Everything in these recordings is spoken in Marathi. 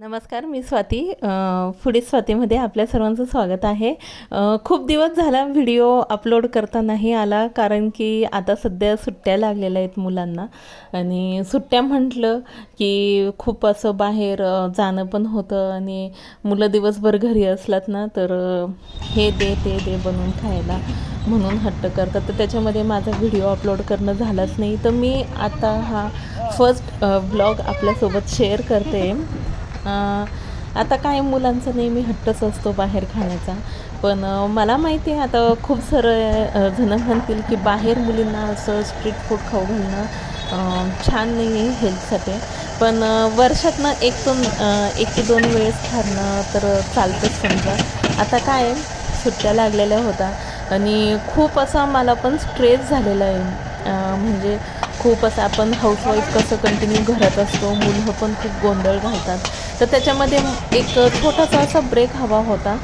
नमस्कार मी स्वाती. फुडी स्वातीमध्ये आपल्या सर्वांचं स्वागत आहे. खूप दिवस झाला व्हिडिओ अपलोड करता नाही आला कारण की आता सध्या सुट्ट्या लागलेल्या आहेत मुलांना. आणि सुट्ट्या म्हटलं की खूप असं बाहेर जाणं पण होतं आणि मुलं दिवसभर घरी असलात ना तर हे दे ते दे बनवून खायला म्हणून हट्ट करतात. तर त्याच्यामध्ये माझा व्हिडिओ अपलोड करणं झालाच नाही. तर मी आता हा फर्स्ट ब्लॉग आपल्यासोबत शेअर करते. आता काय मुलांचा नेहमी हट्टच असतो बाहेर खाण्याचा. पण मला माहिती आहे आता खूप सारं जण म्हणतील की बाहेर मुलींना असं स्ट्रीट फूड खाऊ घालणं छान नाही आहे हेल्थसाठी पण वर्षातनं एक दोन एक ते दोन वेळेस खाणं तर चालतंच समजा. आता काय आहे, सुट्ट्या लागलेल्या होत्या आणि खूप असा मला पण स्ट्रेस झालेला आहे. म्हणजे खूप असं आपण हाऊसवाईफ कसं कंटिन्यू घरात असतो मुलं पण खूप गोंधळ घालतात. तर त्याच्यामध्ये एक छोटासा असा ब्रेक हवा होता.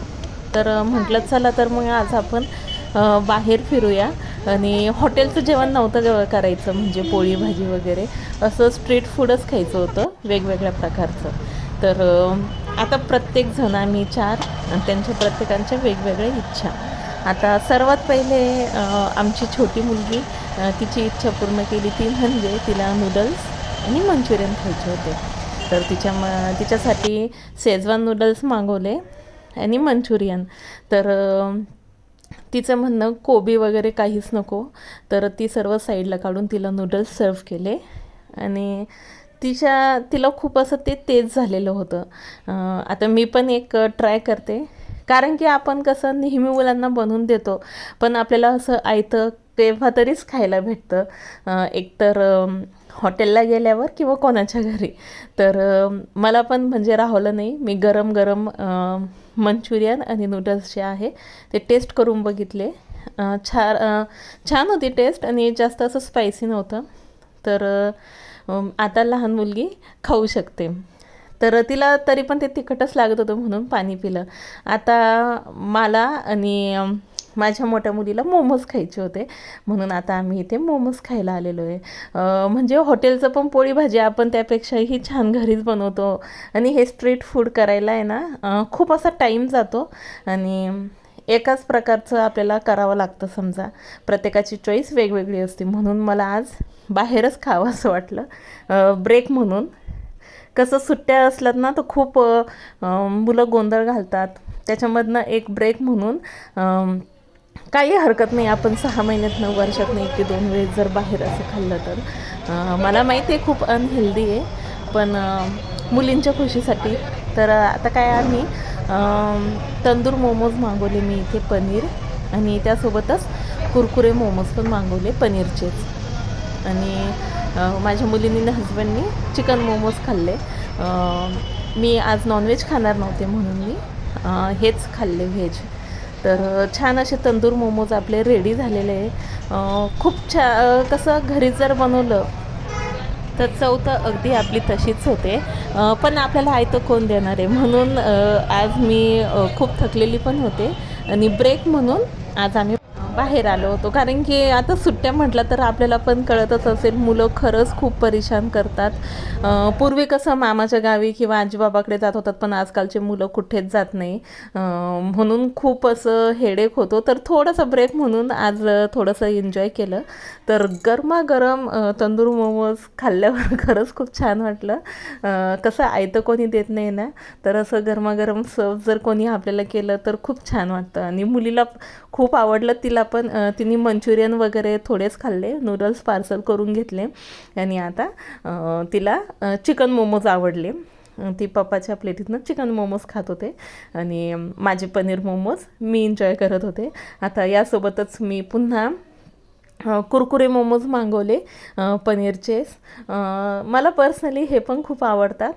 तर म्हटलं चला तर मग आज आपण बाहेर फिरूया. आणि हॉटेलचं जेवण नव्हतं करायचं म्हणजे पोळी भाजी वगैरे. असं स्ट्रीट फूडच खायचं होतं वेगवेगळ्या प्रकारचं. तर आता प्रत्येकजण आम्ही चार आणि त्यांच्या प्रत्येकांच्या वेगवेगळ्या इच्छा. आता सर्वात पहिले आमची छोटी मुलगी तिची इच्छा पूर्ण केली ती म्हणजे तिला नूडल्स आणि मंचुरियन खायचे होते. तर तिच्या म तिच्यासाठी शेजवान नूडल्स मागवले आणि मंचुरियन तर तिचं म्हणणं कोबी वगैरे काहीच नको. तर ती सर्व साईडला काढून तिला नूडल्स सर्व केले. आणि तिच्या तिला खूप असं ते तेज झालेलं होतं. आता मी पण एक ट्राय करते. कारण की आपण कसं नेहमी मुलांना बनवून देतो. पण आपल्याला असं आयतं तेव्हा तरीच खायला भेटतं. एकतर हॉटेलला गेल्यावर किंवा कोणाच्या घरी. तर मला पण म्हणजे राहवलं नाही. मी गरम गरम मंचुरियन आणि नूडल्स जे आहे ते टेस्ट करून बघितले. छान छान होती टेस्ट आणि जास्त असं स्पायसी नव्हतं. तर आता लहान मुलगी खाऊ शकते. तर तिला तरी पण ते तिखटच लागत होतं म्हणून पाणी पिलं. आता मला आणि माझ्या मोठ्या मुलीला मोमोज खायचे होते. म्हणून आता आम्ही इथे मोमोज खायला आलेलो आहे. म्हणजे हॉटेलचं पण पोळी भाजी आपण त्यापेक्षाही छान घरीच बनवतो. आणि हे स्ट्रीट फूड करायला आहे ना खूप असा टाईम जातो. आणि एकाच प्रकारचं आपल्याला करावं लागतं समजा. प्रत्येकाची चॉईस वेगवेगळी असते. म्हणून मला आज बाहेरच खावं असं वाटलं. ब्रेक म्हणून. कसं सुट्ट्या असल्यात ना तर खूप मुलं गोंधळ घालतात. त्याच्यामधनं एक ब्रेक म्हणून काही हरकत नाही. आपण सहा महिन्यातनं वर्षात नाही की दोन वेळेस जर बाहेर असं खाल्लं तर. मला माहिती आहे खूप अनहेल्दी आहे. पण मुलींच्या खुशीसाठी. तर आता काय आम्ही तंदूर मोमोज मागवले मी इथे पनीर. आणि त्यासोबतच कुरकुरे मोमोज पण मागवले पनीरचेच. आणि माझ्या मुलींनी आणि हजबंडनी चिकन मोमोज खाल्ले. मी आज नॉनव्हेज खाणार नव्हते म्हणून मी हेच खाल्ले व्हेज तर छान असे तंदूर मोमोज आपले रेडी झालेले आहे खूप छा कसं घरी जर बनवलं तर चव तर अगदी आपली तशीच होते. पण आपल्याला आयतं कोण देणार आहे? म्हणून आज मी खूप थकलेली पण होते. आणि ब्रेक म्हणून आज आम्ही बाहेर आलो होतो. कारण की आता सुट्ट्या म्हटलं तर आपल्याला पण कळतच असेल मुलं खरंच खूप परेशान करतात. पूर्वी कसं मामाच्या गावी किंवा आजीबाबाकडे जात होतात पण आजकालचे मुलं कुठेच जात नाही. म्हणून खूप असं हेडेक होतो. तर थोडंसं ब्रेक म्हणून आज थोडंसं एन्जॉय केलं. तर गरमागरम तंदूर मोमोज खाल्ल्यावर खरंच खूप छान वाटलं. कसं आयतं कोणी देत नाही ना? तर असं गरमागरम सर्व जर कोणी आपल्याला केलं तर खूप छान वाटतं. आणि मुलीला खूप आवडलं तिला पण तिने मंचुरियन वगैरे थोडेच खाल्ले नूडल्स पार्सल करून घेतले. आणि आता तिला चिकन मोमोज आवडले. ती पप्पाच्या प्लेटीतनं चिकन मोमोज खात होते. आणि माझे पनीर मोमोज मी एन्जॉय करत होते. आता यासोबतच मी पुन्हा कुरकुरे मोमोज मागवले अ, पनीरचेच मला पर्सनली हे पण खूप आवडतात.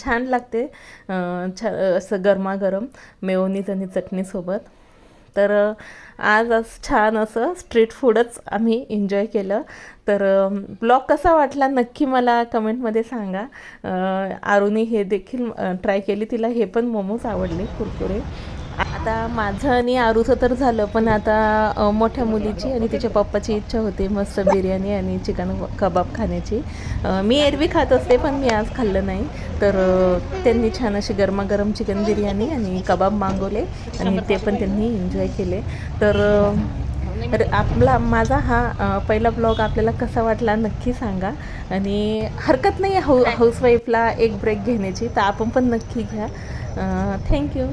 छान लागते छ असं गरमागरम मेवनीज आणि चटणीसोबत. तर आज असं छान असं स्ट्रीट फूडच आम्ही एन्जॉय केलं. तर ब्लॉग कसा वाटला नक्की मला कमेंटमध्ये सांगा. आरुनी हे देखील ट्राय केली. तिला हे पण मोमोज आवडले कुरकुरे. आता माझं आणि आरूचं तर झालं पण आता मोठ्या मुलीची आणि तिच्या पप्पाची इच्छा होती मस्त बिर्याणी आणि चिकन कबाब खाण्याची. मी एरवी खात असते पण मी आज खाल्लं नाही. तर त्यांनी छान अशी गरमागरम चिकन बिर्याणी आणि कबाब मागवले आणि ते पण त्यांनी एन्जॉय केले. तर तर आपला माझा हा पहिला ब्लॉग आपल्याला कसा वाटला नक्की सांगा. आणि हरकत नाही हाऊ हाऊसवाईफला एक ब्रेक घेण्याची तर आपण पण नक्की घ्या. थँक्यू